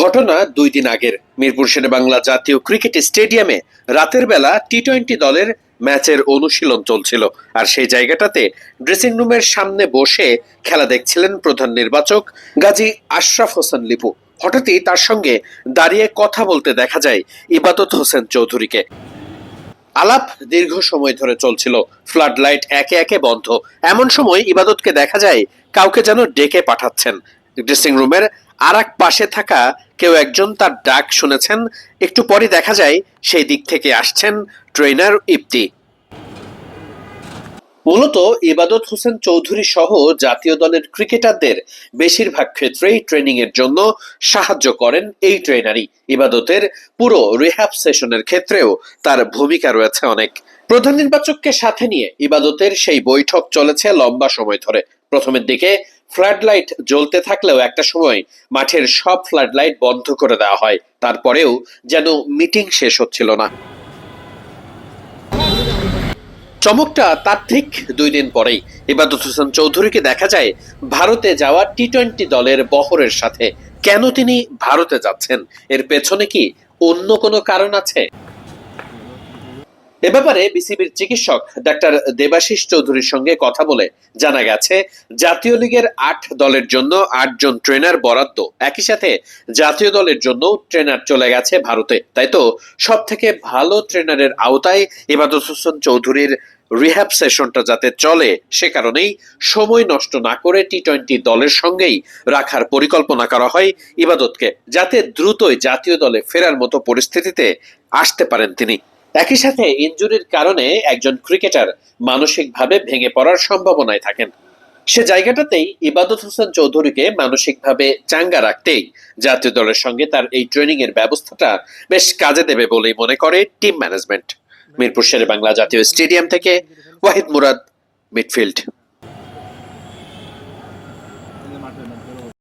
ঘটনা দুই দিন আগের। মিরপুর বাংলা জাতীয় ক্রিকেট স্টেডিয়ামে রাতের বেলা টি টোয়েন্টি দলের ম্যাচের অনুশীলন চলছিল। আর সেই জায়গাটাতে ড্রেসিং রুমের সামনে বসে খেলা দেখছিলেন প্রধান নির্বাচক গাজী আশরাফ হোসেন লিপু। হঠাৎই তার সঙ্গে দাঁড়িয়ে কথা বলতে দেখা যায় ইবাদত হোসেন চৌধুরীকে। আলাপ দীর্ঘ সময় ধরে চলছিল। ফ্লাড লাইট একে একে বন্ধ। এমন সময় ইবাদতকে দেখা যায় কাউকে যেন ডেকে পাঠাচ্ছেন। ড্রেসিং রুমের আর এক পাশে থাকা কেউ একজন তার ডাক শুনেছেন। একটু পরে দেখা যায় সেই দিক থেকে আসছেন ট্রেনার ইপ্তি মূলত ইবাদত হোসেন চৌধুরী সহ জাতীয় দলের ক্রিকেটারদের বেশিরভাগ ক্ষেত্রেই ট্রেনিং এর জন্য সাহায্য করেন এই ট্রেনারই। ইবাদতের পুরো রিহ্যাব সেশনের ক্ষেত্রেও তার ভূমিকা রয়েছে অনেক। প্রধান নির্বাচককে সাথে নিয়ে ইবাদতের সেই বৈঠক চলেছে লম্বা সময় ধরে। প্রথমের দিকে ফ্লাড লাইট জ্বলতে থাকলেও একটা সময় মাঠের সব ফ্লাড লাইট বন্ধ করে দেওয়া হয়। তারপরেও যেন মিটিং শেষ হচ্ছিল না। চমকটা তার ঠিক দুই দিন পরেই। ইবাদত হোসেন চৌধুরীকে দেখা যায় ভারতে যাওয়া টি টোয়েন্টি দলের বহরের সাথে। কেন তিনি ভারতে যাচ্ছেন? এর পেছনে কি অন্য কোনো কারণ আছে? এ ব্যাপারে বিসিবির চিকিৎসক ডাক্তার দেবাশিস চৌধুরীর সঙ্গে কথা বলে জানা গেছে, জাতীয় লীগের আট দলের জন্য আটজন ট্রেনার বরাদ্দ। একই সাথে জাতীয় দলের জন্য ট্রেনার চলে গেছে ভারতে। তাই তো সব থেকে ভালো ট্রেনারের আওতায় ইবাদত হোসেন চৌধুরীর রিহ্যাব সেশনটা যাতে চলে, সে কারণেই সময় নষ্ট না করে টি টোয়েন্টি দলের সঙ্গেই রাখার পরিকল্পনা করা হয় ইবাদতকে, যাতে দ্রুতই জাতীয় দলে ফেরার মতো পরিস্থিতিতে আসতে পারেন তিনি। একই সাথে ইনজুরির কারণে একজন ক্রিকেটার মানসিকভাবে ভেঙে পড়ার সম্ভাবনায় থাকেন। সে জায়গাটাতেই ইবাদত হোসেন চৌধুরীকে মানসিকভাবে চাঙ্গা রাখতেই জাতীয় দলের সঙ্গে তার এই ট্রেনিং এর ব্যবস্থাটা বেশ কাজে দেবে বলেই মনে করে টিম ম্যানেজমেন্ট। মিরপুর শেরে বাংলা জাতীয় স্টেডিয়াম থেকে ওয়াহিদ মুরাদ, মিডফিল্ড।